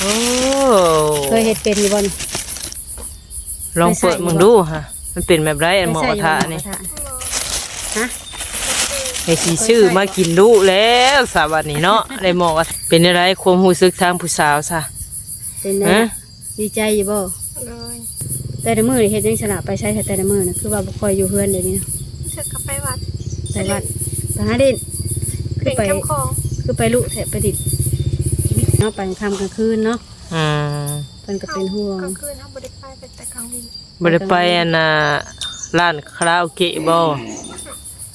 โอ้เคยเฮ็ดเป็นอยู่บ่นี่ลองเปิดมึงดูฮะ มันเป็นแบบไรอันหมอกระทะนี่หมอกระฮะไอ้สีชื่อมากินดูแล้วสาวันนี้เนาะได้หมอกระทะเป็นอะไรความรู้สึกทางผู้สาวซะเป็นไงฮะดีใจอยู่บ่เลยแต่ละมื้อนี่เฮ็ดจังสละไปใช้แต่ละมื้อน่ะคือว่าบ่ค่อยอยู่เฮือนเดี๋ยวนี้นะเสือกกลับไปวัดไปวัดไปหาเด่นคืเป็อนไปแคมคองคือไปลุแถะไปดิด เนาะไปกลางค่ำกลางคืนเนาะอืมเพิ่นก็เป็นห่วงกลางคืนเขาบริไปเป็นแต่กลางวันบ่ได้ไปอันน่ะร้านคาราโอเกะบ่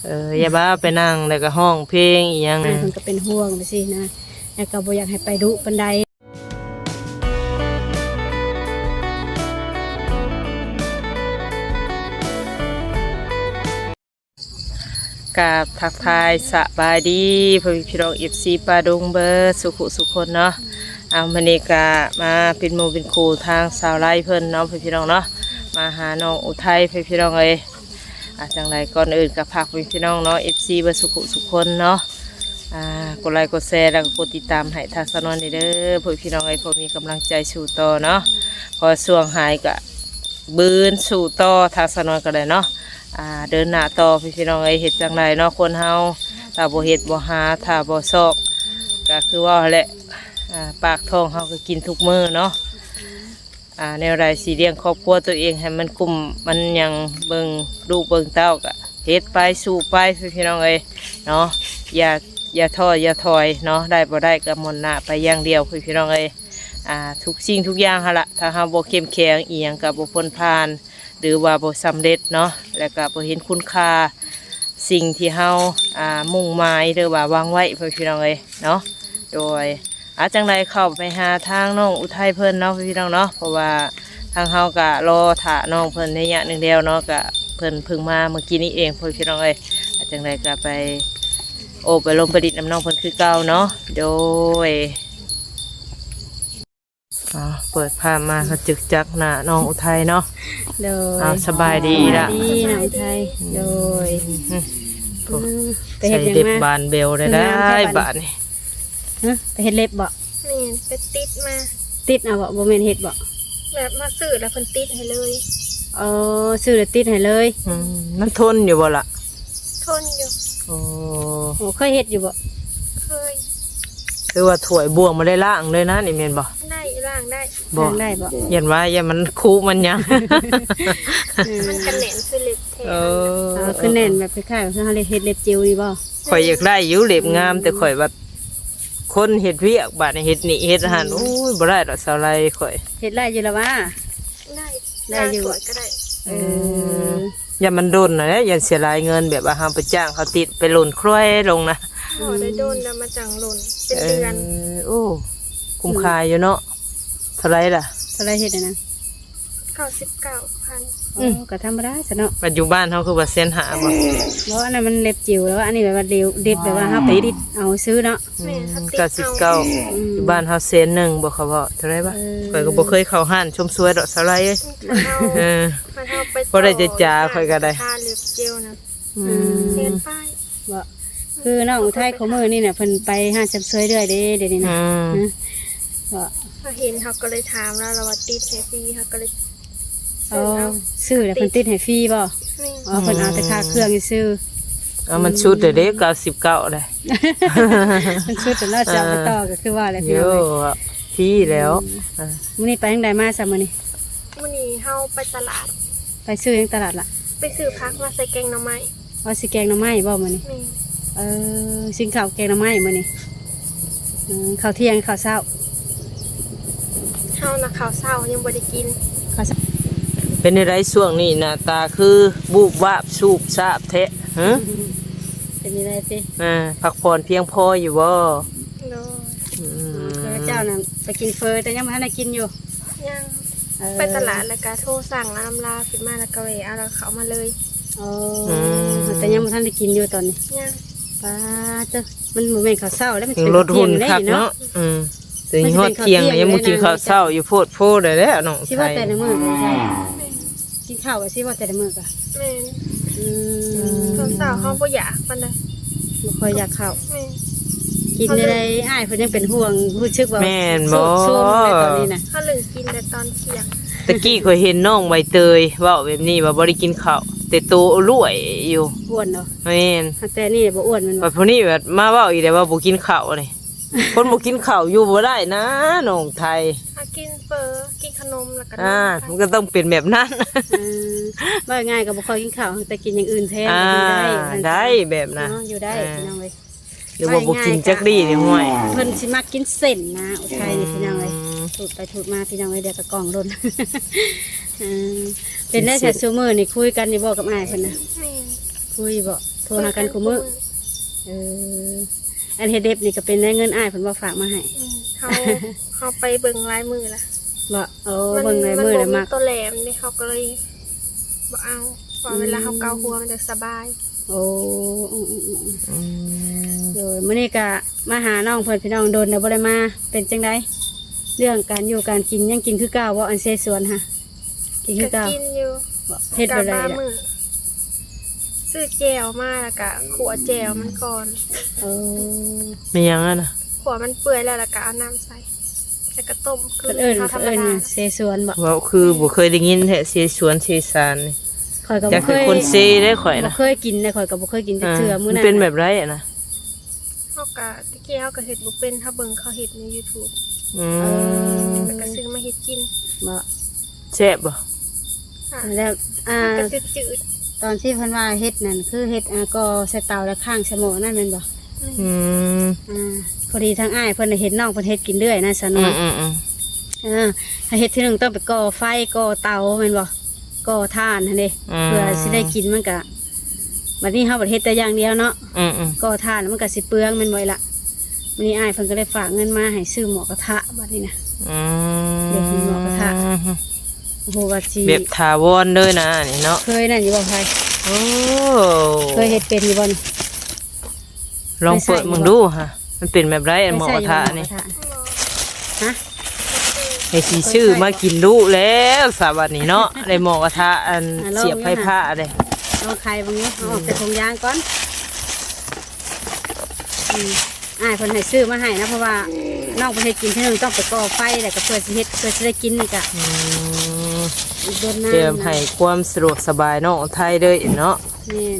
เอออย่าบ้าไปนั่งแล้วก็ห้องเพลงอีหยัง เพิ่นก็เป็นห่วงไปสินะแล้วก็บ่อยากให้ไปดุปานใด กับทักทายสบายดีพ่อพี่น้อง FC ปาดงเบอร์สุขุสุคนเนาะเอามื้อนี้ก็มาเป็นหมู่เป็นครูทางสาวไร่เพิ่นเนาะพ่อพี่น้องเนาะมาหาน้องอุทัยพ่อพี่น้องเอ้ยอาจังไรก่อนอื่นก็ฝากพ่อพี่น้องเนาะ FC เบอร์สุขุสุคนเนาะอ่ากดไลค์กดแชร์แล้วก็กดติดตามให้ทางสนวนเด้อพ่อพี่น้องเอ้ยพอมีกำลังใจสู่ต่อเนาะพอส่วงหายก็บืนสู่ต่อทางสนวนก็ได้เนาะ อ่าเดินหน้าต่อพี่พี่น้องเอ้ยเฮ็ดจังไดเนาะคนเฮาถ้าบ่เฮ็ดบ่หาถ้าบ่ซอกก็คือว่าแหละอ่าปากท้องเฮาก็กินทุกมื้อเนาะอ่าแนวใดสิเลี้ยงครอบครัวตัวเองให้มันกุมมันยังเบิงลูเบิงเต้าก็เฮ็ดไปสู้ไปพี่พี่น้องเอ้ยเนาะอย่าอย่าท้ออย่าถอยเนาะได้บ่ได้ก็มนหน้าไปอย่างเดียวพี่พี่น้องเอ้ยอ่าทุกสิ่งทุกอย่างหั่นล่ะถ้าเฮาบ่เข้มแข็งอีหยังก็บ่พ้นผ่าน หรือว่าบ่สำเร็จเนาะแล้วก็บ่เห็นคุณค่าสิ่งที่เฮาอ่ามุ่งหมายหรือว่าวางไว้เพื่อพี่น้องเอ้ยเนาะโดยอาจังใดเข้าไปหาทางน้องอุทัยเพิ่นเนาะพี่น้องเนาะเพราะว่าทางเฮาก็รอถ่าน้องเพิ่นในระยะหนึ่งเดียวเนาะก็เพิ่นพิ่งมาเมื่อกี้นี้เองเพื่อพี่น้องเอ้ยอาจังใดก็ไปโอบไปลมประดิษฐ์น้ำน้องเพิ่นคือเก่าเนาะโดย อ่าเปิดภาพมาก็จึกจักหน้าน้องอุทัยเนาะ โดยอ้าวสบายดีละสบายดีน้องไทยโดยอืมอืมไปใส่เฮ็ดหยังเด็บมา บานเบลได้ได้งามแท้บับาดทนี้นี่ฮะไปเฮ็ดเล็บบ่นี่ไปติดมา ติดเอาบ่บ่แม่นเฮ็ดบ่แบบมาสื่อแล้วเพิ่นติดให้เลย เออซื้อแล้วติดให้เลยอืมมันทนอยู่บ่ล่ะทนอยู่โอ้โอ้เคยเฮ็ดอยู่บ่เคยคือว่าถ้วยบวงมาได้ล่างเลยนะนี่เมนบ่ได้ร่างได้บ่ทำได้บ่ยันว่าอย่ามันคูมันยังมันกันแหนนคือเล็บแทนเอเอออคือแน่นแบบคล้ายๆกับเฮาเฮ็ดเล็บจิ๋วนี่บ่ข่อยอยากได้อยู่เหล็บงาม แต่ข่อยว่าคนเฮ็ดเวียกบาดนี่เฮ็ดนี่เฮ็ดอาหารโอ้ยบ่ได้ดอกสาวไรข่อยเฮ็ดได้อยู่แล้วว่าได้ได้อยู่สวยก็ได้เอออย่ามันโดนนะเนี่ยอย่าเสียรายเงินแบบว่าเฮาไปจ้างเขาติดไปหล่นคร้อยลงนะหมอได้โดนแล้วมาจังหล่นเป็นเอเดือนอโอ้คุ้มค่าอยู่เนาะเท่าไหรล่ะ เท่าไรเฮ็ดอะนะเก้าสิบเก้าพันโอ้ก็ธรรมดาซะเนาะปัจจุบันเขาคือว่าเส้นหาบ่เพราะอันนั้นมันเล็บจิ๋วแล้วอันนี้แบบว่าเดียวเด็บแบบว่าเฮาไปติดเอาซื้อเนาะ แม่ถ้าติดเก้าสิบเก้าอืมอยู่บ้านเขาเส้นหนึ่งบ่เขาบอกเท่าไหรบ่เออ ข่อยก็บ่เคยเข้าห้านชมสวยดอกสาไรเอ้ยมันเท่าเออ มันเท่าไปบ่ได้จะจ่าข้อยก็ได้ ทาเล็บเจลนะอืมเซ็นป้ายบ่คือน้องอุทัยเขามือนี่น่ะเพิ่นไปห้างเสริมสวยเรื่อยเด้เดี๋ยวนี้อืนะม บ่พอเห็นเขาก็เลยถามแล้วเราว่าติดให้ฟรีเขาก็เลยเอาซื้อแล้วเพิ่นติดให้ฟรีบ่นี่อ๋อเพิ่นเอาแต่ค่าเครื่องซื้อเอามันชุดเด้อเด้เก้าสิบเก้าเลยเพิ่นชุดแต่เนาะจะเอาไปต่อก็คือว่าแหละพี่โยน้องเอ้ยพี่แล้วอะมื้อนี้ไปทางใดมาซะมื้อนี้วันนี้เฮาไปตลาด ไปซื้อยังตลาดล่ะไปซื้อพักมาใส่แกงหน่อไม้เอาสิแกงหน่อไม้บ่มื้อนี้นี่เออสิงข้าวแกงหน่อไม้มื้อนี้อืมข้าวเที่ยงข้าวเช้า เฮานะข้าวเช้ายังบ่ได้กินข้าวเช้าเป็นในไรช่วงนี้หน้าตาคือบูบวาบสูบซาบแทะฮะเป็นยังไงติอ่าพักผ่อนเพียงพออยู่บ่เนาะอืมคือเจ้าน่ะไปกินเฟอแต่ยังบ่ทันได้กินอยู่ยังเออไปตลาดแล้วก็โทรสั่งน้ำลาขึ้นมาแล้วก็เวเอาแล้วเขามาเลยโอ้แต่ยังบ่ทันได้กินอยู่ตอนนี้ยังป้าเจ้ามันบ่แม่นข้าวเช้าแล้วมันยังเป็นลดหุ่นเที่ยงคักได้เนาะอืม ถึงมันฮจะอเป็ดนข้าวเที่ยงเที่ยงยังบ่กินเลยนะข้าวเช้าอยู่โพดโพดได้แล้วน้องสิไทว่ายแต่ละมื้อก็ใช่กินข้าวก็สิว่าแต่ละมื้อก็แม่นอืมข้าวเช้าเฮาบ่อยากปานใดบ่ค่อยอยากข้าว แม่นกินได้อ้ายเพิ่นยังเป็นห่วงรู้สึกว่าแม่นบ่ โซมๆในตอนนี้น่ะเขาเหลือกินแต่ตอนเที่ยงตะกี้ก็เห็นน้องใบเตยเว่าแบบนี้ว่าบ่ได้กินข้าวแต่โตรวยอยู่อ้วนเนาะแม่นแต่นี่บ่อ้วนแมันบับ่ดพวกนี้แบบมาเว้าอีกแล้วว่าบ่กินข้าวนี่ คนบ่กินข้าวอยู่บ่ได้นะน้องไทยอากินเฟอกินขนมแล้วก็นอ่าอนมันก็ต้องเป็นแบบนั้น เออว่าง่ายก็บ่ค่อยกินข้าวแต่กินอย่างอื่นแทนอ่าก็ได้แบบนะเนาะอยู่ได้อ่าพี่น้องเว้ยหรือว่าบ่กินจักดีนี่ห่วยเพิ่นสิมักกินเส้นนะอุทัยนี่พี่น้องเว้ยอืมถูดไปถูดมาพี่น้องเว้ยเดี๋ยวก็กล่องล้นเออเป็นได้แต่ซูมื้อนี่คุยกันนี่บ่กับอ้ายเพิ่นน่ะแม่คุยบ่โทรหากันคุมื้อเออ อันเฮ็ดเด็บนี่ก็เป็นได้เงินอ้ายเพิ่นบ่ฝากมาให้อืมเขาเขาไปเบิ่งลายมือละบ่โอ้เบิ่งในมือแล้วมักตัวแหลมนี่เขาก็เลยบ่เอาเพราะเวลาเขาเกาหัวมันจะสบายโอ้อืมอืมอืมอืมโดยมื้อนี้ก็มาหาน้องเพิ่นพี่น้องโดนแล้วบ่ได้มาเป็นจังไดเรื่องการอยู่การกินยังกินคือเก่าบ่อันเซสวนฮะกินคืก็อเก่ากินอยู่บ่เฮ็ดกับ่ได้บ้าล่ะมือ ซื้อแจวมาแล้วก็ขัวแจวมันก่อนเออไม่ยังอะนะขัวมันเปื่อยแล้วแล้วก็เอาน้ำใส่แล้วก็ต้มคืเพิ่นเอิ้นข้าวธรเพิ่นรมเอิ้นดาเซสวนบ่เว่าคือบ่เคยได้ยินแท้เสียสวนเสียสารนี่ข่อยก็จะบ่เคคือยคนเซได้ข่อยบ่นะเคยกินนะข่อยก็บ่เคยกินจักเทื่อมื้อมันั้นนเป็นแบบไรอะนะเขาก็ตะเกียเขาก็เห็ดบุเป็นถ้าเบิ่งเขาเห็ดใน YouTube อืมแล้วก็ซื้อมาเห็ดกินบ่แซ่บบ่ค่ะแล้วอ่า ก็จืดจืด ตอนที่เพิ่นว่าเฮ็ดนั่นคือเฮ็ดอ่าก็ใส่เตาแล้วข้างสมอนั่นแม่นบ่ๆอืมอ่าพอดีทางอ้ายเพิ่นน่ะเห็นน้องเพิ่นเฮ็ดกินเรื่อยนะสนอืวมนอืมอืมเออถ้าเฮ็ดทีหนึงต้องไปก่อไฟก่อเตาแม่นบ่ก่อถ่านหั่นเด้เพื่อสิได้กินมันก็บัดนี้เฮาบ่ได้เฮ็ดแต่อย่างเดียวเนาะ อืมอืมก่อถ่านแล้วมันก็สิเปลืองแม่นบ่ล่ะวันนี้อ้ายเพิ่นก็เลยฝากเงินมาให้ซื้อหมูกระทะบัดนี้นะ อืมเด็กมีหมอกระทะ โอ้โหว่าสิแบบถาวรเลยนะนี่เนาะเคยนั่นอยู่บ่ไผโอ้เคยเฮ็ดเป็นอยู่บ่นี่ลองเปิดมึงดูฮะ มันเป็นแบบไรอันหมอกระทะเคยนี่ใส่อยู่บ่หมูกระทะฮะไอ้สีชื่อมากินดูแล้วสาบัดนี้เนาะได้หมอกระทะอันอะลองเสียบไฟผ้าเลยลองไข่บางนี้เอาออกจากถุงยางก่อนอืมอ้ายเพิ่นให้ซื้อมาให้นะเพราะว่าน้องเพิ่นให้กินเท่านึงต้องไปก่อไฟแล้วก็เพื่อสิเฮ็ดเพื่อสิได้กินนี่ก็อืมอีกโดนน้ำ เตรียมให้ความสะดวกสบายเนาะไทยเลยเนาะแม่น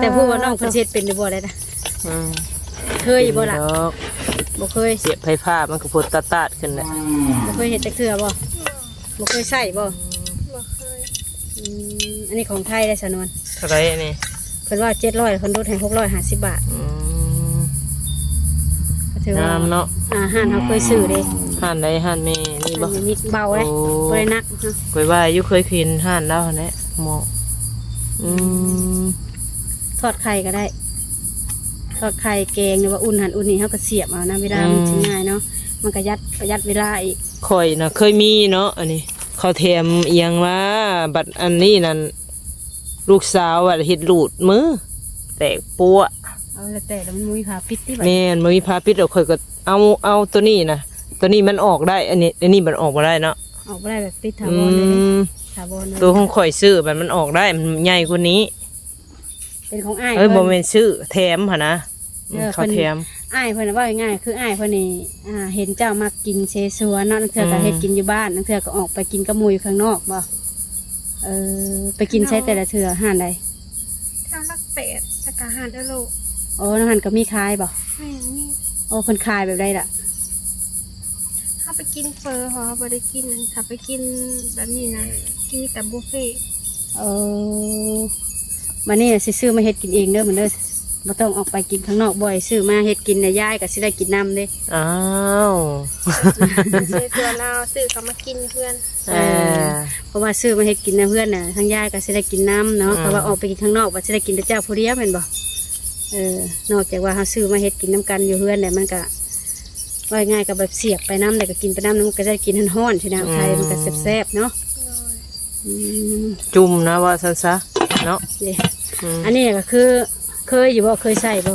แต่ผู้ว่าน้องเพิ่นสิเฮ็ดเป็นอยู่บ่ได้นะอืมเคยอยู่บ่ล่ะดอกบ่เคยเสียบไฟผ้ามันก็พดตาตาดขึ้นเลยบ่เคยเฮ็ดจักเทื่อบ่บ่เคยใช้บ่บ่เคยอืมอันนี้ของไทยได้สะนวนเท่าไรอันนี่เพิ่นว่า700เพิ่นลดให้650บาทอืมก็ถือว่างามเนาะอาหารเฮาเคยซื้อเด้ห่านใดห่านแม่ นี่บ่อันนี้เบาเลยโอ้บ่ได้หนักเนาะกวยว่าอยุเคยกินห่านแล้วหั่นแหละหมออืมทอดไข่ก็ได้ ทอดไข่แกงหรือว่าอุ่นหันอุ่นนี่เขาก็เสียบเอานะเวลามันสิง่ายเนาะมันก็ยัดประหยัดเวลาอีกข่อยนะเคยมีเนาะอันนี้ เขาแถมเอียงว่าบัดอันนี้นั่นลูกสาวอะเฮ็ดหลูดมือแตกปัวเอาแล้วแต่แล้วมันมุ้ยผาปิดที่แบบแม่นบ่มีพาปิดดอกข่อยก็เอาเอาตัวนี้นะ ตัวนี้มันออกได้ อันนี้ อันนี้มันออกบ่ได้เนาะออกไม่ได้แบบปิดถาอืวรเลยเด้มถาวรเลยตัวของข่อยซื้อมันมันออกได้มันใหญ่กว่านี้เป็นของอ้ายเอ้ยบ่เพิ่นแม่นซื้อแถมหั่นนะอืมเออเขาเพิ่นแถม อ้ายเพิ่นว่าง่ายๆคืออ้ายเพิ่นนี่อ่าเห็นเจ้ามากินเชซัวเนาะนั่นเถื่อก็อืม เฮ็ดกินอยู่บ้านนั่นเถื่อก็ออกไปกินกับหมู่อยู่ข้างนอกบ่เออไปกินใช้แต่ละเถื่อห้านใดถ้าลักเป็ดสกาหารอโลโอ้นั่นหันก็มีขายบ่แม่นี่โอ้เพิ่นขายแบบใดล่ะถ้าไปกินเฟอเขาบ่ได้กินนั่นถ้าไปกินแบบนี้นะกินแต่บุฟเฟ่ต์เออมานี่สิซื้อมาเฮ็ดกินเองเด้อมันเด้อบ่ต้องออกไปกินข้างนอกบ่อยซื้อมาเฮ็ดกินในยยายก็สิได้กินน้ำเด้อ้าวซื้อตัวเราซื้อเขามากินเพื่อนเออ เพราะว่าซื้อมาเฮ็ดกินนะเพื่อนน่ะทั้งยายก็สิได้กินน้ำเนาะอืมแต่ว่าออกไปกินข้างนอกว่าสิได้กินแต่เจ้าผู้เดียวแม่นบ่เออนอกจากว่าเฮาซื้อมาเฮ็ดกินน้ำกันอยู่เพื่อนเนี่ยมันก็ ว่าง่ายก็แบบเสียบไปน้ำแต่ก็กินไปน้ำแล้วมันก็ได้กินฮ้อนๆที่น้ำไทยมันก็แซ่บๆเนาะอืมจุ่มนะว่าซั่นซะเนาะเด้อืมอันนี้ก็คือ เคยอยู่บ่เคยใส่บ่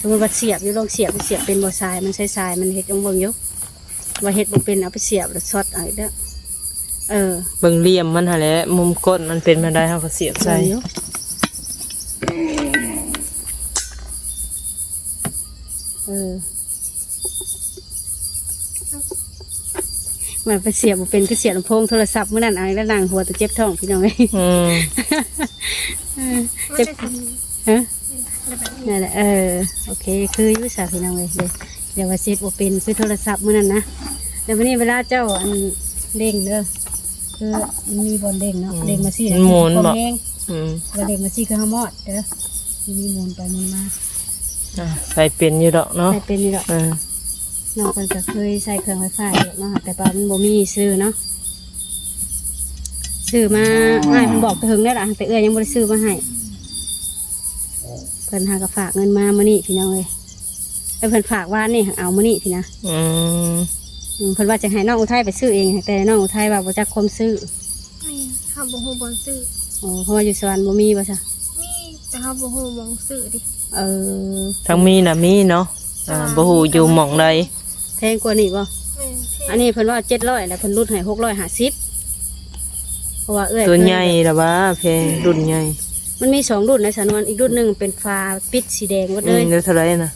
สมมติว่าเสียบอยู่ลองเสียบเสียบเป็นบ่ทรายมันใช้ทรายมันเฮ็ดลงเบิ่งอยู่ว่าเฮ็ดบ่เป็นเอาไปเสียบแล้วช็อตเอาอีกเด้อเออเบิ่งเหลี่ยมมันหั่นแหละมุมก้นมันเป็นมาได้เฮาก็เสียบใส่เบิ่งอยู่เออ มันไปเสียบบ่เป็นก็เสียบลำโพงโทรศัพท์เมื่อนั้นอะไรแล้วนางหัวตะเจ็บท้องพี่น้องเอ้ยอืมเออมันเจ็บจะทำฮะแบบนี้นั่นแหละเออโอเค คืออยุสาพี่น้องเลยเดี๋ยวเดี๋ยวว่าเซ็ตบ่เป็นคือโทรศัพท์เมื่อนั้นนะเดี๋ยววันนี้เวลาเจ้าอันเด้งเด้อคือมันมีบอลเด้งเนาะเด้งมาสิมันหมุนบ่บ่แห้งอืมว่าเด้งมาสิคือห้ามอดเด้อมีหมุนไปหมุนมาอะใส่เป็นอยู่ดอกเนาะใส่เป็นนี่ดอกเออ น้องเพิ่นก็เคยใส่เครื่องไฟฟ้าอยู่เนาะแต่ปามันบ่มีซื้อเนาะซื้อมาง่ายเพิ่นบอกไปถึงแล้วล่ะแต่เอื้อยังบ่ได้ซื้อมาให้เพิ่นหากฝากเงินมามื้อนี้พี่น้องเอ้ยแล้วเพิ่นฝากว่านี่เอามื้อนี้พี่นะอืมอืมเพิ่นว่าจะให้น้องอุทัยไปซื้อเองแต่น้องอุทัยว่าบ่จักคมซื้อนี่เขาบ่ฮู้บ่ซื้อโอ้เพราะว่าอยู่สวรรค์บ่มีว่าซะนี่แต่เขาบ่ฮู้บ่ซื้อดิ เออ ทั้งมีน่ะมีเนาะอ่าบ่ฮู้อยู่หม่องใด แพงกว่านี้บ่แม่นเท่อันนี้เพิ่นว่า700แล้วเพิ่นลดให้650เพราะว่าเอ้อยตัวเคยใหญ่ล่ะว่าแพงรุ่นใหญ่มันมีสองรุ่นในสำนวนอีกรุ่นหนึ่งเป็นฟ้าปิดสีแดงหมดอืเลมยแล้วเท่าไหร่น่ะ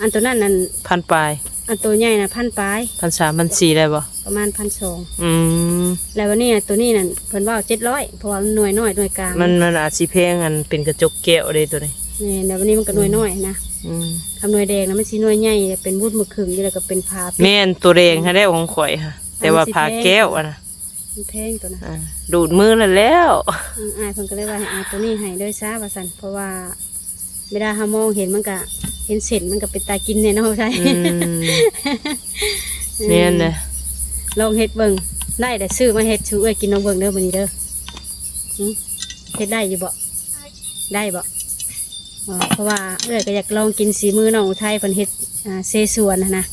อันตัวนั้นนั่นพันปลายอันตัวใหญ่น่ะพันปลายพันสามพันสี่ได้บ่ประมาณพันสองอืมแล้ววันนี้ตัวนี้นั่นเพิ่นว่าเจ็ดร้อยเพราะว่ามันหน่วยน้อยหน่วยกลางมันมันอาจสิแพงอันเป็นกระจกแก้วเด้ตัวนี้ นี่แล้ววันนี้มันก็หน่วยน้อยนะอืมคำหน่วยแดงนะมันสีหน่วยใหญ่เป็นวุ้นมือขึงอยู่แล้วก็เป็นผ้าปิดแม่นตัวแดงให้ได้ของข่อยค่ะ แต่ว่าพาแก้วอะนะมันแพงตัวนะอ่าดูดมือแล้วแล้วอืมอายเพิ่นก็เลยว่าให้เอาตัวนี้ให้ด้วยซะว่าซั่นเพราะว่าเวลาเฮามองเห็นมันก็เห็นเส้นมันก็เป็นตากินเนี่ยเนาะใช่อืมแม่นนะลองเฮ็ดเบิ่งได้แต่ซื้อมาเฮ็ดชูเอ้ยกินน้องเบิ่งเด้อมื้อนี้เด้อหึเฮ็ดได้อยู่บ่ได้บ่ อ๋อเพราะว่าเอ้ยก็อยากลองกินสีมือน้องอุทัยเพิ่นเฮ็ดอ่าเซสวนนะนะ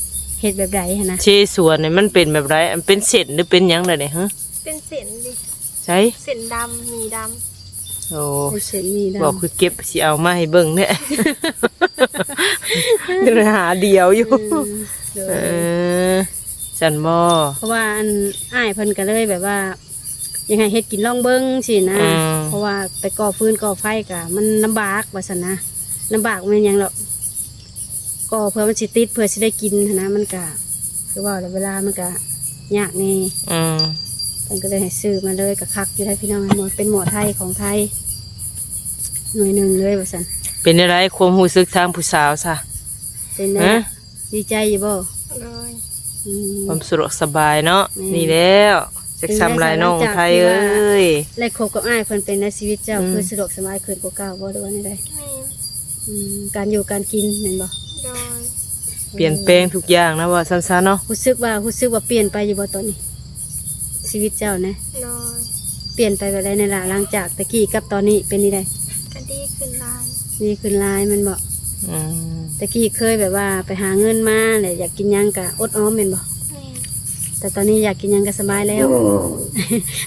เฮ็ดแบบใดหันนะเชสวนนี่มันเป็นแบบไรอันเป็นเศษหรือเป็นหยังไงเนี่ยฮะเป็นเส้นดิใช่เส้นดำมีดำโอ้เป็นเส้นนี่ดำบอกคือเก็บสิเอามาให้เบิ่งเนี่ย เดี๋ยวหาเดียวอยู่อืมเด้อเออจันบ่เพราะว่าอันอ้ายเพิ่นก็เลยแบบว่าอ ยังให้เฮ็ดกินลองเบิ่งสินะ อืม เพราะว่าไปก่อฟืนก่อไฟก็มันลำบากว่าซั่นนะลำบากมันหยังหรอกก่อเพื่อมันสิติดเพื่อสิได้กินหั้นนะมันก็คือว่าเวลามันก็ยากนี่อืมเพิ่นก็เลยให้ซื้อมาเลยกับคักอยู่ได้พี่น้องหมดเป็นหมอไทยของไทย หน่วยหนึ่งเลยว่าซั่นเป็นอะไรความรู้สึกทางผู้สาวซะเป็นไงฮะดีใจอยู่บ่เลยอืม ความสะดวกสบายเนาะแม่นี่แล้ว จักซ้ำลายน้องไทยเอ้ยและคบกับอ้ายเพิ่นเป็นในชีวิตเจ้าอืมคือสะดวกสบายขึ้นกว่าเก่าบ่หรือว่าไดแม่นอืมการอยู่การกินแม่นบ่โดยเปลี่ยนแปลงทุกอย่างนะว่าสั้นๆเนาะรู้สึกว่ารู้สึกว่าเปลี่ยนไปอยู่บ่ตอนนี้ ชีวิตเจ้านะ โดยเปลี่ยนไปแบบใดในล่ะหลังจากตะกี้กับตอนนี้เป็นนี่ได้ก็ดีขึ้นหลายนี่ขึ้นหลายมันบ่อืมตะกี้เคยแบบว่าไปหาเงินมาแล้วอยากกินหยังก็อดออมแม่นบ่ แม่นแต่ตอนนี้อยากกินหยังก็สบายแล้ว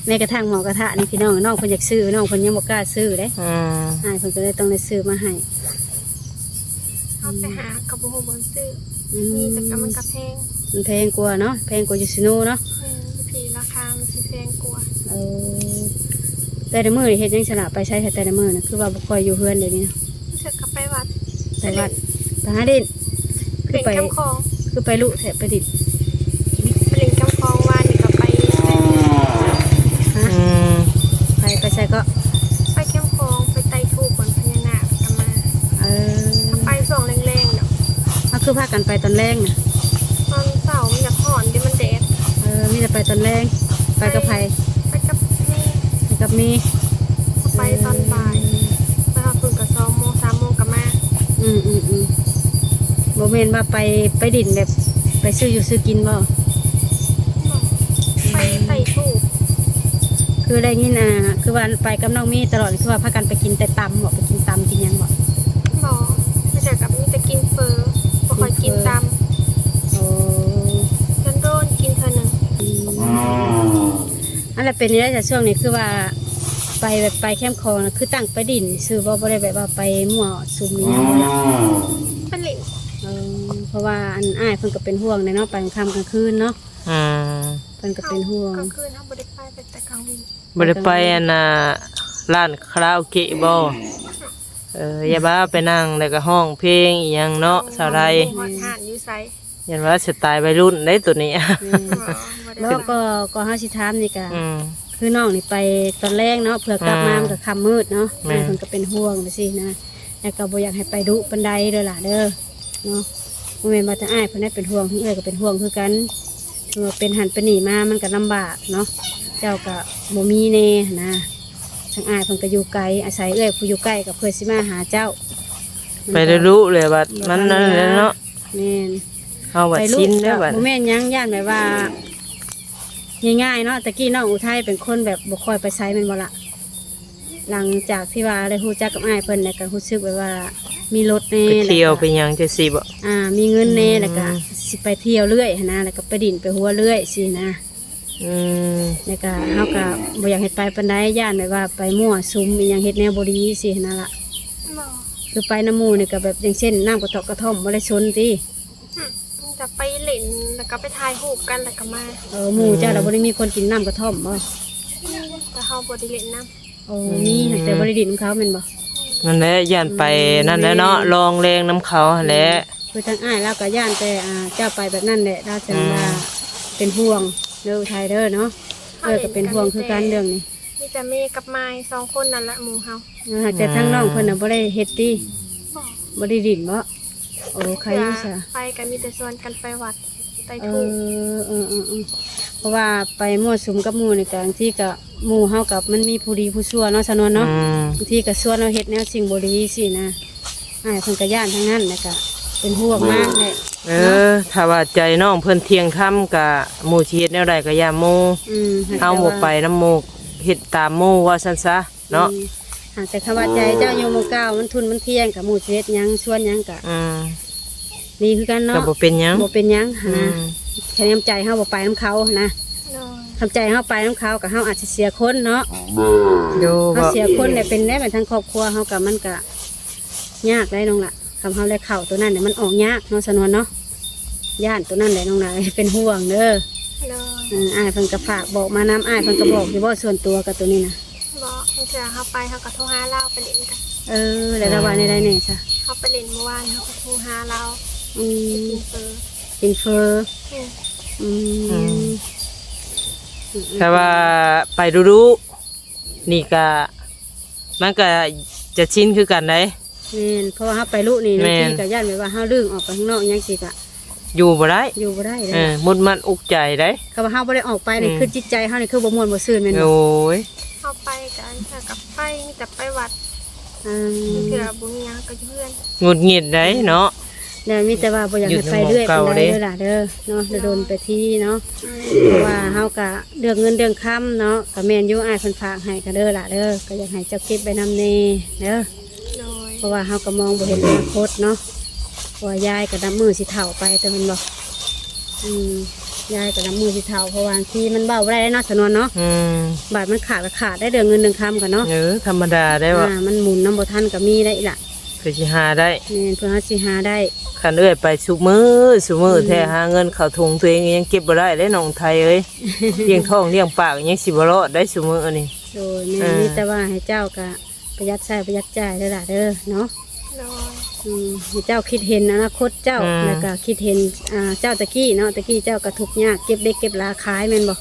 แม้กระทั่งหมอกระทะนี่พี่น้องน้องเพิ่นอยากซื้อน้องเพิ่นยังบ่กล้าซื้อเด้อืมอ้ายเพิ่นก็เลยต้องได้ซื้อมาให้เขาไปหากับบ่ฮู้บ่ซื้ออืมีแต่ก็มันก็แพงมันแพงกว่าเนาะแพงกว่ายูซิโน่เนาะแม่นพี่ราคามันสิแพงกว่าเออแต่ในมือนี่เฮ็ดหยังฉลาดไปใช้แต่ในมือนะคือว่าบ่ค่อยอยู่เฮือนเดี๋ยวนี้เนาะเชื่อกับไปวัดไปวัดไปหาดินคืเป็อนไปกำคองคือไปลุแถบไปดิด กันไปตอนแรกน่ะตอนเสาร์มันอยากห่อนดิมันแดดเออมีแต่ไปตอนแรกไปกับไผไปกับแม่ไปกับมีก็ไปตอนบ่ายไปหาฝึกกับสองโมงสามโมงกลับมาอืมอืมอืมบ่แม่นว่าไปไปดินแบบ ไปซื้ออยู่ซื้อกินบ่ไปไต่ถูกคือได้ยินอ่าคือว่าไปกับน้องมีตลอดคือว่าพากันไปกินแต่ตำบ่ไปกินต อันนั้นเป็นนี่ได้จากช่วงนี้คือว่าไปแบบไปแคมป์คลองน่ะคือตั้งไปดินซื้อบ่บ่ได้แบบว่าไปมั่วซุมนี่บ่ล่ะเป็นหลินเออเพราะว่าอันอ้ายเพิ่นก็เป็นห่วงเนาะไปกลางค่ำกลางคืนเนาะอืม Ừ. เพิ่นก็เป็นห่วงกลางคืนเขาบริไปไปแต่กลางวันบ่ได้ไปอันน่ะร้านคาราโอเกะบ่เอเอออย่าบ้าไปนั่งแล้วก็ห้องเพลงอีหยังเนาะสาวไรฮอดหานอยู่ไสยันว่าสไตล์วัยรุ่นได้ตัวนี้ แม่นบ่บ่ได้ แล้วก็ก็เฮาสิถามนี่ก็อืม คือน้องนี่ไปตอนแรกเนาะเผื่อกลับมาอ่ามัมันก็ค่ำมืดเนาะแม่ แม่เพิ่นก็เป็นห่วงไปสินะแล้วก็บ่อยากให้ไปดุปานใดเด้อล่ะเด้อเนาะบ่แม่นว่าแต่อ้ายเพิ่นได้เป็นห่วงเพิ่นเอ้ยก็เป็นห่วงคือกันคือว่าเป็นหันเป็นหนีมามันก็ลำบากเนาะเจ้าก็บ่มีแน่นะทางอ้ายเพิ่นก็อยู่ไกลอาศัยเอ้ยผู้อยู่ใกล้ก็เพื่อสิมาหาเจ้าไปได้รู้เลยว่ามันนั่นแหละเนาะแม่นเอาว่าไปลูชิกนแล้วบัด บ่แม่นหยังย่านแบบว่า ง่ายๆเนาะตะกี้น้องอุทัยเป็นคนแบบบ่ค่อยไปไสแม่นบ่ล่ะหลังจากที่ว่าได้ฮู้จักกับอ้ายเพิ่นเนี่ยก็รู้สึกแบบว่ามีรถแน่ไปเที่ยวแล้ไปก็หยังจะสิบ่ อ่า มีเงินแน่อืมแล้วก็สิไปเที่ยวเรื่อยหั้นนะแล้วก็ไปดินไปหัวเรื่อยสินะ อืมแล้วก็เฮาก็บ่อยากเฮ็ดไปปานใดย่านแบบว่าไปมั่วซุมอีหยังเฮ็ดแนวบ่ดีสิหั้นนะล่ะบ่คือไปน้ำหมู่นี่ก็แบบอย่างเช่นน้ำกระเทาะกระท่อมบ่ได้ชนติหึ จะไปเล่นแล้วก็ไปถ่ายรูปกันแล้วก็มาเออหมู่เจ้าเราบ่ได้มีคนกินน้ำกระท่อมบ่แต่เฮาบ่ได้เล่นน้ำโอ้มีแต่บ่ได้ดินของเขาแม่นบ่นั่นแหละย่านไปนั่นแหละเนาะลองแรงน้ำเขาหั่นแหละคือทางอ้ายเราก็ย่านแต่อ่าเจ้าไปแบบนั้นแหละเราจังว่าเป็นห่วงเด้อไทยเด้อเนาะเออก็เป็นห่วงคือกันเรื่องนี้มีแต่เมย์กับไม้สองคนนั่นแหละหมู่เฮานะแต่ทางน้องเพิ่นน่ะบ่ได้เฮ็ดติบ่บ่ได้ดินบ่ โอ้ใครอยู่ซะไปกันมีแต่ส่วนกันไปวัดไต่เอทูบอเออเออเออเพราะว่าไปมั่วสุมกับหมู่นี่ก็บางทีก็หมู่เฮากับมันมีผู้ดีผู้ชั่วเนาะสนวนเนาะ อืมบางทีก็ส่วนเราเฮ็ดแนวสิ่งบ่ดีสินะอ้ายเพิ่นก็ย่านทั้งนั้นแล้วก็เป็นห่วงมากแหละเออ ถ้าว่าใจน้องเพิ่นเที่ยงค่ำกะหมู่ชีเฮ็ดแนวใดก็อย่าหมู่อืมเอาหมู่ไปน้ำหมู่เฮ็ดตามหมู่ว่าซั่นซะเนาะอืม หากแต่คำว่าใจเจ้าโยมหมู่เก้ามันทุนมันเที่ยงกับหมู่เฮ็ดหยังส่วนหยังก็อืมดีคือกันก็เนาะบ่เป็นหยังบ่เป็นหยังอืนะมแค่น้ำใจเฮาบ่ไปน้ำเขานะโดยทำใจเฮาไปน้ำเขาก็เฮาอาจจะเสียคนเนาะอยู่เฮาบ่เสียคนเนี่ยเป็นได้เป็นทั้งครอบครัวเฮากับมันก็ยากได้น้องล่ะคำเฮาได้เข้าตัวนั้นเนี่ยมันออกยากเนาะสนวนเนาะย่านตัวนั้นแหละน้องล่ะเป็นห่วงเด้อโดยอืมอ้ายเพิ่นก็ฝากบอกมานำอ้ายเพิ่นก็บอกอยู่บ่ส่วนตัวกับตัวนี้นะ บ่บางเทื่อเฮาไปเฮาก็โทรหาเราไปเล่นกันเออแล้วระว่าในใดแน่ซะเฮาไปเล่นเมื่อวานเฮาก็โทรหาเราอืมกินเฟอร์เป็นเฟออืมอืมแต่ว่าไปดูๆนี่ก็มันก็จะชินคือกันได้แม่นเพราะว่าเฮาไปลุนี่แม่บางนทีก็ย่านแบบว่าเฮาดึงออกไปข้างนอกยังสิก็อยู่บ่ได้อยู่บ่ได้เลเอยอมุดมันอุกใจได้คำว่าเฮาบ่ได้ออกไปนี่อืมคือจิตใจเฮานี่คือบ่ม่วนบ่ซื่นแม่นบ่โอ้ย เฮาไปกันเทื่อกับไปมีแต่ไปวัดอืบางมเทื่อบ่มีหยังก็อยู่เพื่อนหงุดหงิดได้เนาะแล้วมีแต่ว่าบ่อยากอยู่ให้ในไปเรื่อยหมู่ไปเก่าได้เด้เด้อล่ะเด้อเนาะจะโดนไปที่เนาะเพราะว่าเฮาก็เรื่องเงินเรื่องค้ำเนาะก็แม่นอยู่อ้ายเพิ่นฝากให้ก็เด้อล่ะเด้อก็อยากให้เจ้าเก็บไว้นำแน่เด้อโดยเพราะว่าเฮาก็มองบ่เห็นอนาคตเนาะเพราะว่ายายก็นํมือสิเฒ่าไปแต่มันบอกอืม ยายก็นํมือสิเฒ่าเพราะว่าบางทีมันเบ้าบ่ได้เนาะสนวนเนาะอืมบาทมันขาดก็ขาดได้เรื่องเงินเรื่องค้ำกันเนาะเออธรรมดาได้ว่าอ่ามันหมุนน้ำบ่ทันก็มีได้อีกล่ะคือสิหาได้แม่นเพื่อเฮาสิหาได้ คันเอ้อยไปสุมือสุมือแท้หาเงินเข้าถุงตัวเองยังเก็บบ่ได้ได้น้องไทยเอ้ย เลี้ยงท้องเลี้ยงปากยังสิบ่รอดได้สุมืออันนี้โดยแม่อ่ามีมีแต่ว่าให้เจ้าก็ประหยัดใช้ประหยัดจ่ายเด้อล่ะเด้อเนาะโดย อืมให้เจ้าคิดเห็นอนาคตเจ้าแล้วก็คิดเห็นอ่าเจ้าตะกี้เนาะตะกี้เจ้าก็ทุกข์ยากเก็บเด็กเก็บลาขายแม่นบ่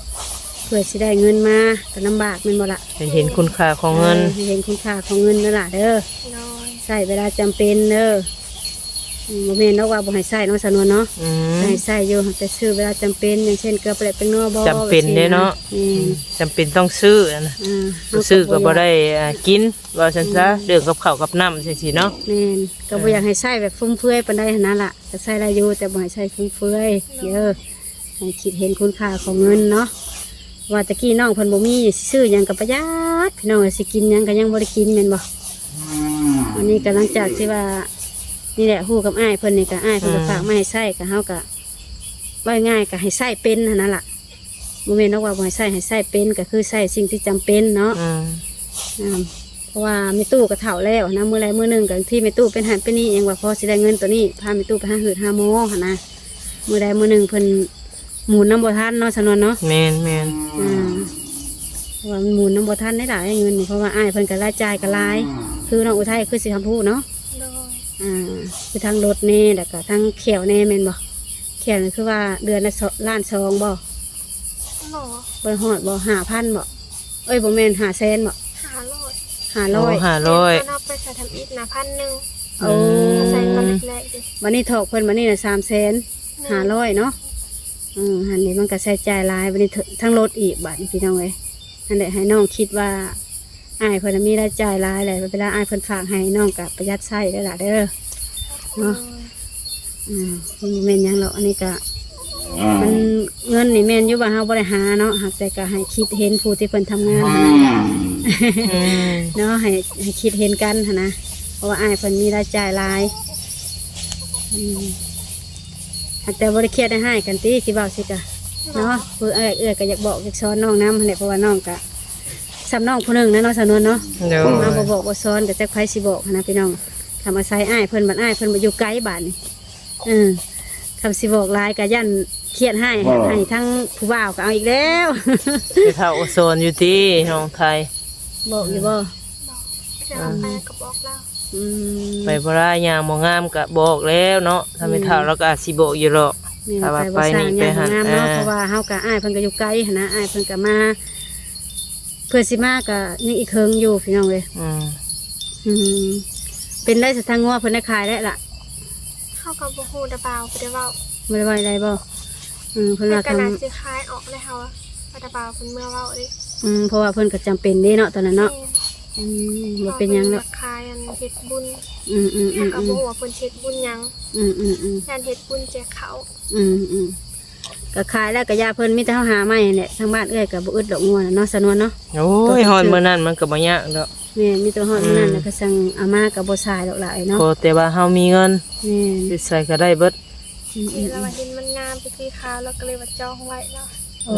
เพื่อสิได้เงินมาก็ลำบากแม่นบ่ล่ะให้เห็นคุณค่าของเงิน ออให้เห็นคุณค่าของเงินเด้อล่ะเด้อ โดยใช้เวลาจำเป็นเด้ออืม บ่แม่นเนาะว่าบ่ให้ใช้เนาะสนวนเนาะอืมให้ใช้อยู่แต่ซื้อเวลาจำเป็นอย่างเช่นเกลือเปลือกเป็นนัวบ่จำเป็นเด้เนาะอืมจำเป็นต้องซื้ออะนะอ่าบ่ซื้อก็บ่ได้อ่ากินว่าซั่นซะเรื่องกับข้าวกับน้ำจังซี่เนาะแม่นก็บ่อยากให้ใช้แบบฟุ่มเฟือยปานใดหั้นนั่นล่ะก็ใช้ได้อยู่แต่บ่ให้ใช้ฟุ่มเฟือยเด้อให้คิดเห็นคุณค่าของเงินเนาะว่าตะกี้น้องเพิ่นบ่มีสิซื้อหยังก็ประหยัดพี่น้องสิกินหยังก็ยังบ่ได้กินแม่นบ่ วันนี้ก็หลังจากที่ว่า นี่แหละฮู้กับอ้ายเพิ่นนี่ก็อ้ายเพิ่นก็ฝากมาให้ใช้ก็เฮาก็ว่าง่ายก็ให้ใช้เป็นหั้นนั่นล่ะบ่แม่นว่าบ่ให้ใช้ให้ใช้เป็นก็คือใช้สิ่งที่จำเป็นเนาะอืมอ่าเพราะว่าไม่ตู้ก็เถ่าแล้วนะมือไรมือหนึ่งกับที่ไม่ตู้เป็นหันเป็นนี่ยังว่าพอสิได้เงินตัวนี้พาไม่ตู้ไปหาหืดหาโมหันนะมือใดมือหนึ่งเพิ่นหมุนน้ำบ่ทันเนาะสนวนเนาะ แม่นแม่นอ่าเพราะว่ามันหมุนน้ำบ่ทันได้หลายเงินนี่เพราะว่าอ้ายเพิ่นก็รายจ่ายก็หลาย คือน้องอุทัยคือสิคำพูดเนาะโดย อ่าคือทางรถแน่แล้วก็ทางเขียวแน่แม่นบ่เขียวนี่คือว่าเดือนละสองล้านสองบ่หมอบ่ฮอดบ่ห้าพันบ่เอ้ยบ่แม่นห้าแสนบ่หาโลดห้าโอ้ร้อยห้าร้อยเอาไปใส่ทำอีกนะพันหนึ่งโอ้ใส่ตอนแรกๆดิวันนี้ถอกเพิ่นวันนี้น่ะสามแสนห้าร้อยเนาะอืมอันนี้มันก็ใช้จ่ายหลายวันนี้เถอะทั้งรถอีกบาทนี่พี่น้องเอ้ยนั่นแหละให้น้องคิดว่า อ้ายเพิ่นนะมีรายจ่ายหลายแหละเวลาอ้ายเพิ่นฝากให้น้องก็ประหยัดใช้ได้อล่ะเด้อโดยอืมมันบ่แม่นหยังหรอกอันนี้ก็มันเงินนี่แม่นอยู่ว่าเฮาบ่ได้หาเนาะหากแต่ก็ให้คิดเห็นผู้ที่เพิ่นทำงานหั้นนะอืมเนาะให้ให้คิดเห็นกันหั้นนะเพราะว่าอ้ายเพิ่นมีรายจ่ายหลายอืมหากแต่บ่ได้เครียดได้ให้กันติสิเว้าสิกะเนาะคือเอ้ยเอ้ยก็อยากบอกอยากสอนน้องนำหั่นแหละเพราะว่าน้องก็ ซ้ำน้องผู้หนึงนะเนาะสำนวนเนาะเดี๋ยวมาบ่บอกบ่สอนก็จักไผสิบอกหั้นนะพี่น้องทำอาศัยอ้ายเพิ่นบัดอ้ายเพิ่นบ่อยู่ไกลบ้านนี่เออคำสิบอกหลายก็ยันเครียดให้ให้ทั้งผู้บ่าวก็เอาอีกแล้วไปเท่าโอโซนอยู่ที่น้องไทยบอกอยู่บ่จะเอาไปก็บอกเราอืมไปบ่ได้ยางบ่งามก็บอกแล้วเนาะถ้าไม่เท่าเราก็อาจสิบอกอยู่หรอกแม่นถ้าว่าไปบ่สร้างไปนี่หยังไปหั่นงามเนาะอ่าเพราะว่าเฮาก็อ้ายเพิ่นก็อยู่ไกลหันนะอ้ายเพิ่นก็มา เพื่อสิมาก็ยังอีกเคิงอยู่พี่น้องเอ้ยอืมอืมเป็นได้สทางงัวเพิ่นได้ขายได้ละเข้ากับบูฮูดะเบาไปได้เบาบ่ได้ไว้ได้บ่อืมเพิ่นในว่ากระทำดาษสีคายออกเลยค่ะว่าดะเบาเป็นเมื่อเบาดิอืมเพราะว่าเพิ่นก็จำเป็นเด้เนาะตอนนั้นเนาะอืมบ่เป็นหยังแล้วคายอันเฮ็ดบุญอืมอืมอืถ้ามกับอืบูมว่าเพิ่นเฮ็ดบุญหยังอืมอืมอืม การเฮ็ดบุญแจกเขาอืมอืม ก็ขายแล้วก็ยาเพิ่นมีแต่เฮาหาไม้เนี่ยทางบ้านเอ้ยก็บ่อึดดอกงัวน่ะเนาะสนวนเนาะโอ้ยฮอดมื้อนั้นมันก็บ่ยากดอกแม่มีแตัวฮอดมื้อนั้นแล้วก็สั่งอาม่าก็บ่สายดอกหลายเนาะขอแต่ว่าเฮามีเงินแม่นสิใส่ก็ได้เบิดอืมอืเห็นมแล้วว่าเห็นมันงามไปสีขาวแล้วก็เลยว่าจองไว้แล้วโอ้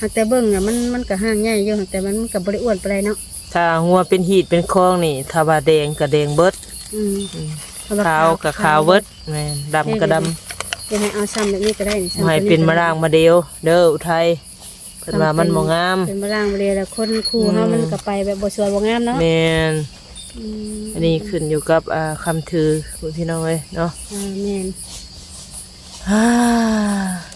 หากแต่เบิ่งน่ะมันมันก็ห่างใหญ่อยู่หากแต่มันก็บ่ได้อ้วนปานใดเนาะถ้าหัวเป็นหีดเป็นคองนี่ถ้าว่าแดงก็แดงเบิดอืมอืมเพระขาวก็ขาวเบิดแม่นดำก็ดำ เป็นให้เอาซ้ำแบบนี้ก็ได้นี่บ่ให้เป็นมะร่างมาเดียว เด้ออุทัยเพิ่นว่ามันบ่งามเป็นมะร่างบ่เลยแล้วคนคู่เฮามันก็ไปแบบบ่สวยบ่งามเนาะแม่นอืมอันนี้ขึ้นอยู่กับอ่าคำถือคุณพี่น้องเอ้ยเนาะอ่าแม่นฮ่า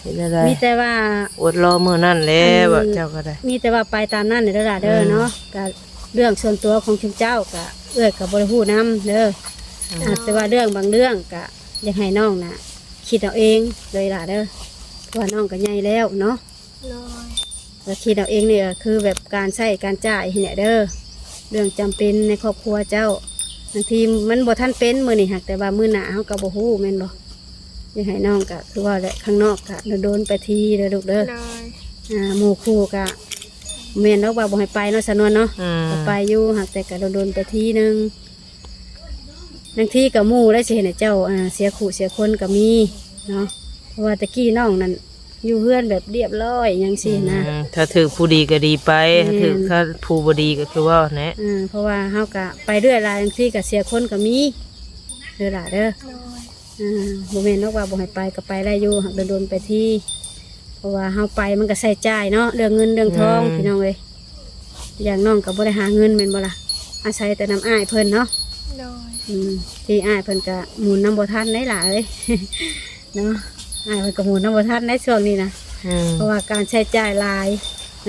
เห็นอะไรมีแต่ว่า อดรอมื้อนั้นแหล้วว่าเจ้าก็ได้ มีแต่ว่าไปตามนั่นเด้อล่ะเด้อเนาะก็เรื่องส่วนตัวของชุมเจ้าก็เอื้อยกับบริพูดน้ำเด้ออาจแต่ว่าเรื่องบางเรื่องก็อยากให้น้องน่ะ คิดเอาเองเลยล่ะเด้อเพราะว่าน้องก็ใหญ่แล้วเนาะเลยก็คิดเอาเองเนี่ยคือแบบการใช้การจ่ายเนี่ยเด้อเรื่องจำเป็นในครอบครัวเจ้าบางทีมันบ่ท่านเป็นมือนี่หักแต่ว่ามือหนาเขาก็บ่ฮู้แม่นบ่อยากให้น้องก็คือว่าแหละข้างนอกก็โดนๆไปทีเด้อลูกเด้อเลยอ่าหมู่คู่ก็เมียนเราบอกบ่ให้ไปเนาะสนวนเนาะอืมก็ไปอยู่หากแต่ก็โดนๆไปทีนึง บางทีกับหมู่ได้สิเห็นให้เจ้าอ่าเสียขู่เสียคนก็มีเนาะเพราะว่าตะกี้น้องนั่นอยู่เพื่อนแบบเรียบร้อยอยังสินะ อืมถ้าถือผู้ดีก็ดีไปแม่นถ้าถือถ้าผู้บ่ดีก็คือว่าแหนะอ่าเพราะว่าเฮาก็ไปเรื่อยหลายบางทีก็เสียคนก็มีเด้อล่ะเด้อเลยอ่าบ่แม่นเนาะว่าบ่ให้ไปก็ไปได้อยู่หากโดนๆไปทีเพราะว่าเฮาไปมันก็ใส่จ่ายเนาะเรื่องเงินเรื่องทองพี่น้องเอ้ยอย่างน้องก็บ่ได้หาเงินแม่นบ่ล่ะอาศัยแต่น้ำอ้ายเพิ่นเนาะ เลยอืมที่อ้ายเพิ่นก็หมุนน้ำบ่ทันได้หล่ะเอ้ยเนาะอ้ายเพิ่นก็หมุนน้ำบ่ทันในช่วงนี้นะอืมเพราะว่าการใช้จ่ายหลาย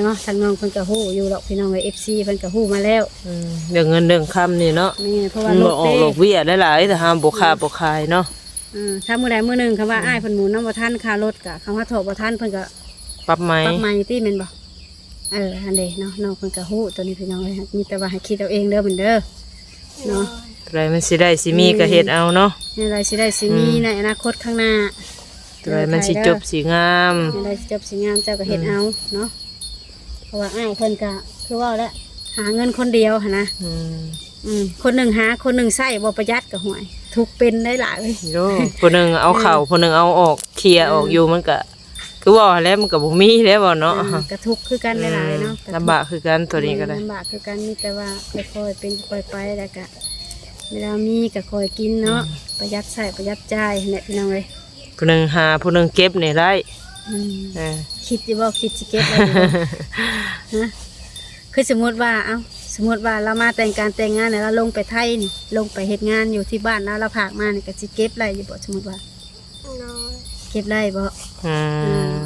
เนาะทางน้องเพิ่นก็ฮู้อยู่ดอกพี่น้องเอ้ย FC เพิ่นก็ฮู้มาแล้วอืมเรื่องเงินเรื่องคำนี่เนาะนี่เพราะว่ามันรบ่ถออกเต้ดอกเบี้ยหลายๆแต่ห้ามบ่ค้าบ่ขายเนาะอ่าถ้ามื้อใดมื้อหนึงคำว่าอ้ายเพิ่นหมุนน้ำบ่ทันค่ารถก็คำว่าถอบ่ทันเพิ่นก็ ปรับไหมปรับใหม่ติแม่นบ่เอออันเด้เนาะน้องเพิ่นก็ฮู้ตัวนี้พี่น้องเอ้ยมีแต่ว่าให้คิดเอาเองเด้อเหมือนเด้อเนาะอะ ไรมันสิได้สิมีก็เฮ็ดเอาเนาะนี่อะไรสิได้สิมีในอนาคตข้างหน้าอะไรมันสิจบสิงามนี่ได้จบสิงามเจ้าก็เฮ็ดเอาเนาะเพราะว่าอ้ายเพิ่นก็คือว่าแล้วหาเงินคนเดียวหั่นนะอืมอืมคนหนึ่งหาคนหนึ่งใส่บ่ประหยัดก็ห่วยทุกเป็นได้หลายเลยโยผู้หนึงเอาเข้าผู้หนึงเอาออกเคลียร์ออกอยู่มันก็คือว่าแล้วมันก็บ่มีแล้วบ่เนาะอ่าก็ทุกข์คือกันได้หลายเนาะลำบากคือกันตัวนี้ก็ได้ ลำบากคือกันมีแต่ว่าค่อยๆเป็นค่อยไปแล้วก็ เวลามีก็ค่อยกินเนาะประหยัดใส่ประหยัดจ่ายเนี่ยพี่น้องเอ้ยผู้หนึงหาผู้หนึงเก็บนี่ได้อืมเออคิดสิบ่คิดสิเก็บไว้อยู่บ่ฮะคือสมมติว่าเอ้าสมมติว่าเรามาแต่งการแต่งงานเนี่ยเราลงไปไทยนี่ลงไปเฮ็ดงานอยู่ที่บ้านแล้วเราผากมานี่ก็สิเก็บไรอยู่บ่สมมติว่า น้อยเก็บได้บ่ อืม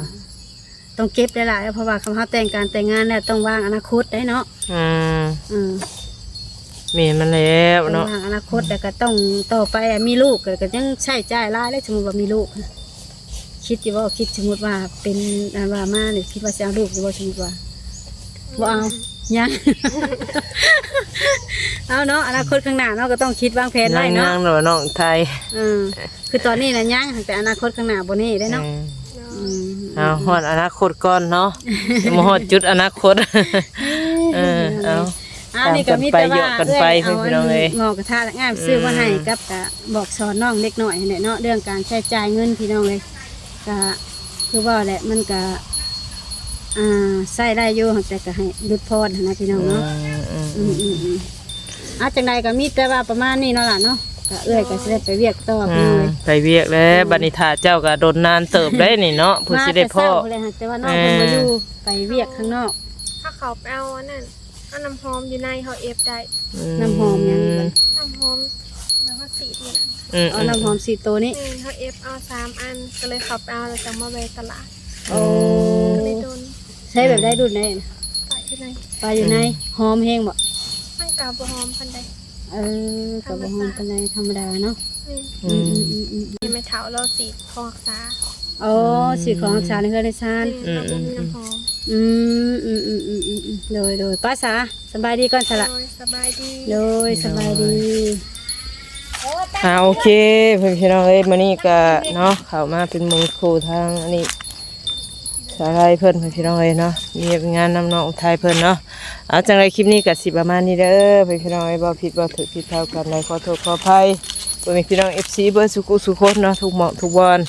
ต้องเก็บได้หลายเพราะว่าคำเขาแต่งการแต่งงานเนี่ยต้องวางอนาคตได้เนาะอืมอืม มีมันแล้วต้องเนาะวางอนาคตแต่ก็ต้องต่อไปอะมีลูกก็ก็ยังใช้จ่ายหลายเลยสมมติว่ามีลูก คิดอยู่ว่าคิดสมมติว่าเป็นอันว่ามาเนี่ยคิดว่าจะเอาลูกอยู่ว่าสมมติว่าบ่เอายัง เอาเนาะอนาคตข้างหน้าเนาะก็ต้องคิดวางแผนไว้นั่เนาะงๆหนูน้องไทยอืมคือตอนนี้นะยังแต่อนาคตข้างหน้าบ่นี่ได้เนาะเออน้ออืยมเอาฮอดอนาคตก่อนเนาะมาฮอดจุดอนาคต เออเอา อันนี้ก็มีแต่ว่าตามกันไปเอ้ยเพื่อนพี่น้องเอ้ยงอกระทะงามซื้อมาให้อืมกับกะบอกสอนน้องเล็กน้อยเนี่ยเนาะเรื่องการใช้จ่ายเงินพี่น้องเลยก็คือว่าแหละมันก็อ่าใช้ได้อยู่แต่ก็ให้หยุดพรนะพี่น้องเนาะอืมอืมอืมอืมอาจังใดก็มีแต่ว่าประมาณนี้เนาะล่ะเนาะก็เอื้อยก็สิได้ไปเวียกต่ออืพี่น้องมเลยไปเวียกแล้วบัดนิทาเจ้าก็โดนนานเติบได้นี่เนาะผู้สิได้พ่อมาแต่เช้าเลยค่ะแต่ว่าน้องเพิ่นบ่อยู่ไปเวียกข้างนอก ถ้าเขาไปเอาอันนั้น เอาน้ำหอมอยู่ในเขาเอฟได้ น้ำหอมยังอยู่บัดน้ำหอมแบบว่าสีนี่แหละอืมเอาน้ำหอมสีโตวนี้ นี่เขาเอฟเอาสามอันก็เลยเขาไปเอาแล้วจะมาไปตลาดโอ้ ก็เลยโดนใช้แบบได้ดุดได้นะใส่ที่ไหนปลาอยู่ในหอมแห้งบ่มันกาบหอมพันใดเออกับบ่หอมปานใดธรรมดาเนาะนี่อืมอืมอืมมีไม้เถาเราสีคองรักษาโอ้สีของรักษาในเฮือนในชานนี่เราบ่มีน้ำหอม อืมอืมอืมอืมอืมอืมโดยโดยป้าสาสบายดีก่อนสละโดยสบายดีโดยสบายดี อ่าโอเคเพื่อนพี่น้องเอ้ยมื้อนี้ก็เนาะเข้ามาเป็นมงคลทางอันนี้สาไรเพิ่นเพื่อนพี่น้องเอ้ยเนาะมีงานนำน้องอุทัยเพิ่นเนาะเอาจังไรคลิปนี้ก็สิประมาณนี้เด้อเพื่อนพี่น้องเอ้ยบ่ผิดบ่ถูกผิดเท่ากันใดขอโทษขออภัยเพื่อนพี่น้อง FC เบอร์สุกุสุคนเนาะทุกหม้องทุกบอน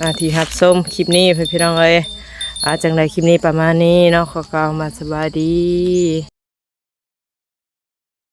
อ่าที่รับชมคลิปนี้เพื่อนพี่น้องเอ้ย อาจังไรคลิปนี้ประมาณนี้เนาะขอกล่าวมาสบายดี